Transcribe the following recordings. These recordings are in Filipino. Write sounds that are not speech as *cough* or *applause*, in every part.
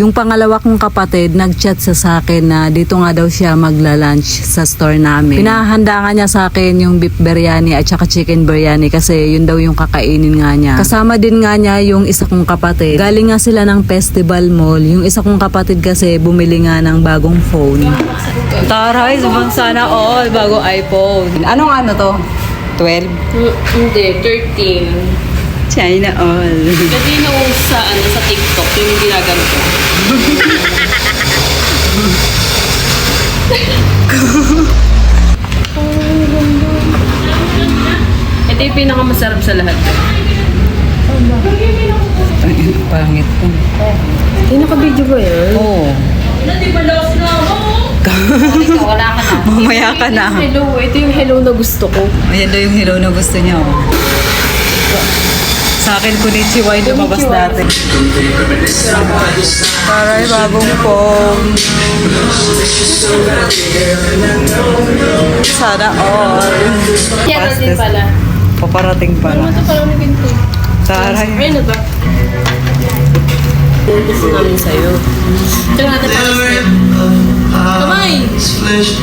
Yung pangalawa kong kapatid, nag-chat sa sa akin na dito nga daw siya magla-lunch sa store namin. Pinahanda nga niya sa akin yung beef biryani at saka chicken biryani kasi yun daw yung kakainin nga niya. Kasama din nga niya yung isa kong kapatid. Galing nga sila ng festival mall. Yung isa kong kapatid kasi bumili nga ng bagong phone. Taray, sabang sana all bago iPhone. Anong ano to? 12? Mm, Hindi, 13. China all. Kasi nung sa, ano, sa TikTok, ko. *laughs* Ito yung pinakamasarap sa lahat. Ay, pangit to. Hindi naka-video ba yan? Oo. Wala ka na. *laughs* Mamaya ka na. Hello, ito yung hello na gusto ko. Ayan daw yung hero na gusto niya. Oh. Sa akin, konnichiwa yung lumabas dati. Taray, bagong phone. Sana all. Na din pala. Paparating pa Ano ito parang ganito? Taray. Ayun na ba? Gusto namin sa'yo. Tsaka natin parang step. Kamay! Flesh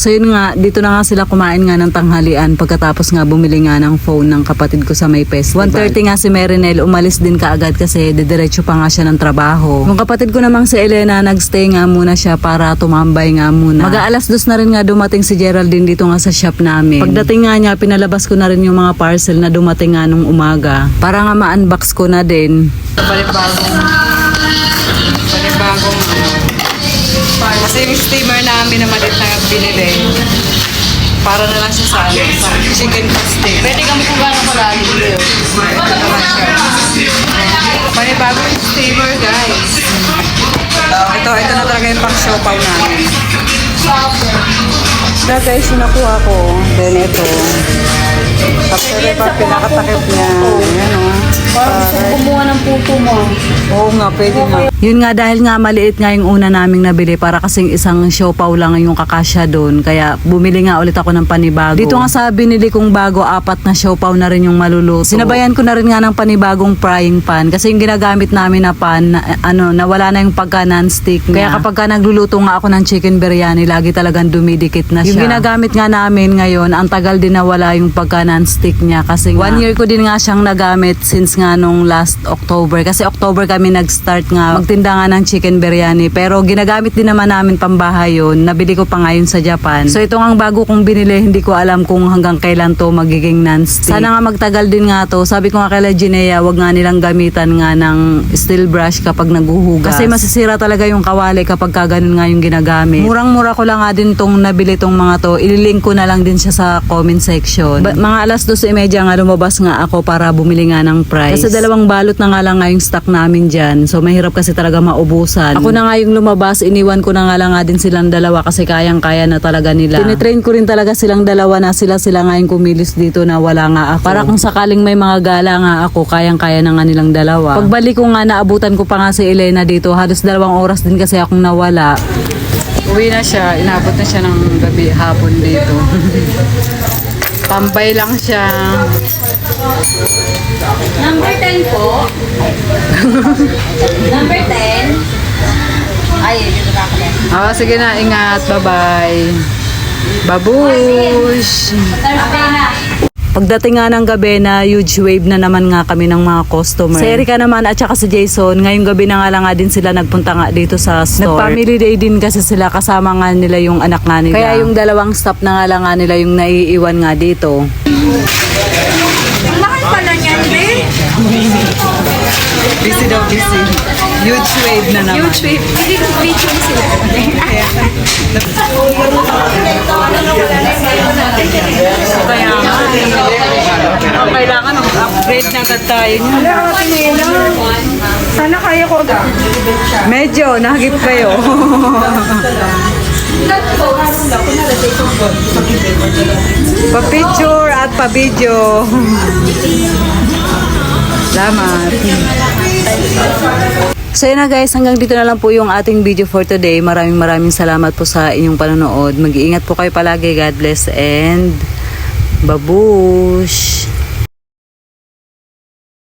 So yun nga, dito na nga sila kumain nga ng tanghalian pagkatapos nga bumili nga ng phone ng kapatid ko sa may festival. 1.30 nga si Merinel, umalis din kaagad kasi didiretso pa nga siya ng trabaho. Yung kapatid ko namang si Elena, nagstay nga muna siya para tumambay nga muna. Mag-aalas dos na rin nga dumating si Geraldine dito nga sa shop namin. Pagdating nga niya, pinalabas ko na rin yung mga parcel na dumating nga nung umaga. Para nga ma-unbox ko na din. Panibagong, kasi yung steamer namin na malit na binili, para na lang siya sa, ano, sa chicken pastel. Pwede kami kung gano'n karami dito. Ito naman siya. Panibago yung steamer, guys. Ito, ito na talaga yung pang siopaw namin. Ito guys, yung nakuha ko. Then ito. Tapos ito pa pinakatakip niya. Ayan o. Parang gusto kumuha ng puto mo. Oo nga, pwede nga. Yun nga, dahil nga maliit nga yung una naming nabili para kasing isang siopaw lang yung kakasya doon. Kaya bumili nga ulit ako ng panibago. Dito nga sa binili kong bago, apat na siopaw na rin yung maluluto. Sinabayan ko na rin nga ng panibagong frying pan. Kasi yung ginagamit namin na pan, na, ano, nawala na yung pagka non-stick niya. Kaya kapag ka nagluluto nga ako ng chicken biryani, lagi talagang dumidikit na siya. Yung ginagamit nga namin ngayon, ang tagal din nawala yung pagka non-stick niya. Kasi one year ko din nga siyang nagamit since nga nung last October. Kasi October kami nag-start nga magtinda nga ng chicken biryani. Pero ginagamit din naman namin pambahay yun. Nabili ko pa ngayon sa Japan. So ito nga ang bago kong binili. Hindi ko alam kung hanggang kailan to magiging non-stick. Sana nga magtagal din nga to. Sabi ko nga kay Ginea, wag nga nilang gamitan nga ng steel brush kapag naghuhugas. Kasi masisira talaga yung kawali kapag ka ganun nga yung ginagamit. Murang-mura ko lang nga din tong nabili tong mga to. Ililink ko na lang din siya sa comment section. Ba- mga alas 12.30 nga lumabas nga ako para bumili nga ng price. Kasi dalawang balot na nga lang nga yung stock namin dyan. So mahirap kasi talaga maubusan. Ako na nga yung lumabas, iniwan ko na nga lang nga din silang dalawa kasi kayang-kaya na talaga nila. Tinitrain ko rin talaga silang dalawa na sila-sila nga yung kumilis dito na wala nga ako. Para kung sakaling may mga gala nga ako, kayang-kaya na nga nilang dalawa. Pagbalik ko nga, naabutan ko pa nga si Elena dito. Halos dalawang oras din kasi akong nawala. Uwi na siya. Inabot na siya ng gabi hapon dito. *laughs* Tambay lang siya. Number 10 po. *laughs* Number 10. Ay, dito na ako. Ah, sige na, ingat. Bye-bye. Babush! Thursday na. Pagdating nga ng gabi na huge wave na naman nga kami ng mga customer. Si Erika naman at saka si Jason, ngayong gabi na nga lang nga din sila nagpunta nga dito sa store. Nag-family day din kasi sila kasama nga nila yung anak nga nila. Kaya yung dalawang staff na nga lang nga nila yung naiiwan nga dito. Mahal pala niyan, be. Busy daw, busy. Huge wave na naman. Huge wave. Hindi ko video mo sila. Kailangan mag-upgrade na agad tayo. Wala. Sana kaya ko agad. Medyo, nahagip kayo. *laughs* Pa-picture at pa-video. Salamat. So yun na guys, hanggang dito na lang po yung ating video for today. Maraming maraming salamat po sa inyong panonood. Mag-iingat po kayo palagi. God bless and babush!